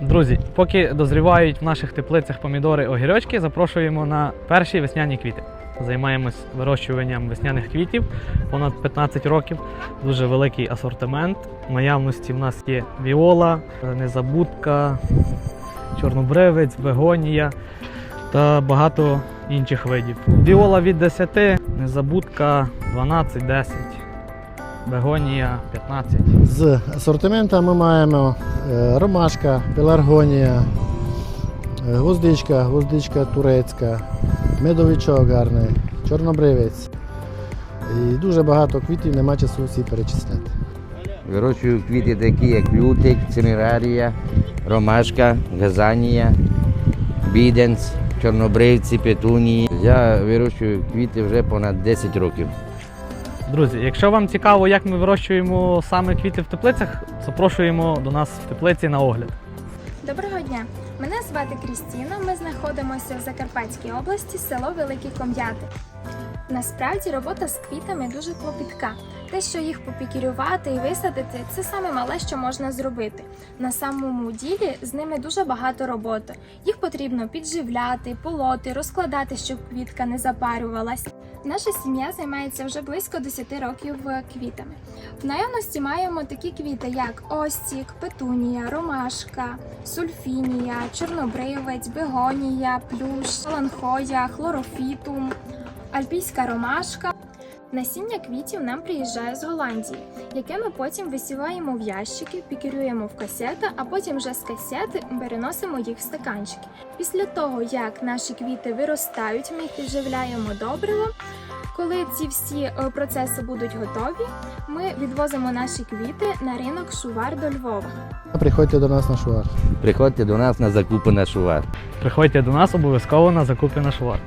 Друзі, поки дозрівають в наших теплицях помідори огірочки, запрошуємо на перші весняні квіти. Займаємось вирощуванням весняних квітів понад 15 років. Дуже великий асортимент. В наявності в нас є віола, незабудка, чорнобривець, бегонія та багато інших видів. Віола від 10, незабудка 12-10, бегонія 15. З асортимента ми маємо е, ромашка, пеларгонія, е, гвоздичка, гвоздичка турецька, медовичок гарний, чорнобривець. І дуже багато квітів, нема часу всі перечисляти. Вирощую квіти такі, як лютик, цинерарія, ромашка, газанія, біденс, чорнобривці, петунії. Я вирощую квіти вже понад 10 років. Друзі, якщо вам цікаво, як ми вирощуємо саме квіти в теплицях, запрошуємо до нас в теплиці на огляд. Доброго дня! Мене звати Крістіна. Ми знаходимося в Закарпатській області, село Великі Ком'яти. Насправді робота з квітами дуже клопітка. Те, що їх попікірювати і висадити, це саме мале, що можна зробити. На самому ділі з ними дуже багато роботи. Їх потрібно підживляти, полоти, розкладати, щоб квітка не запарювалась. Наша сім'я займається вже близько 10 років е, квітами. В наявності маємо такі квіти, як остік, петунія, ромашка, сульфінія, чорнобривець, бегонія, плющ, меланхоя, хлорофітум, альпійська ромашка. Насіння квітів нам приїжджає з Голландії, яке ми потім висіваємо в ящики, пікерюємо в касети, а потім вже з касети переносимо їх в стаканчики. Після того, як наші квіти виростають, ми їх підживляємо добриво. Коли ці всі е, процеси будуть готові, ми відвозимо наші квіти на ринок Шувар до Львова. Приходьте до нас на шуар. Приходьте до нас на закупи на шувар. Приходьте до нас обов'язково на закупи на швар.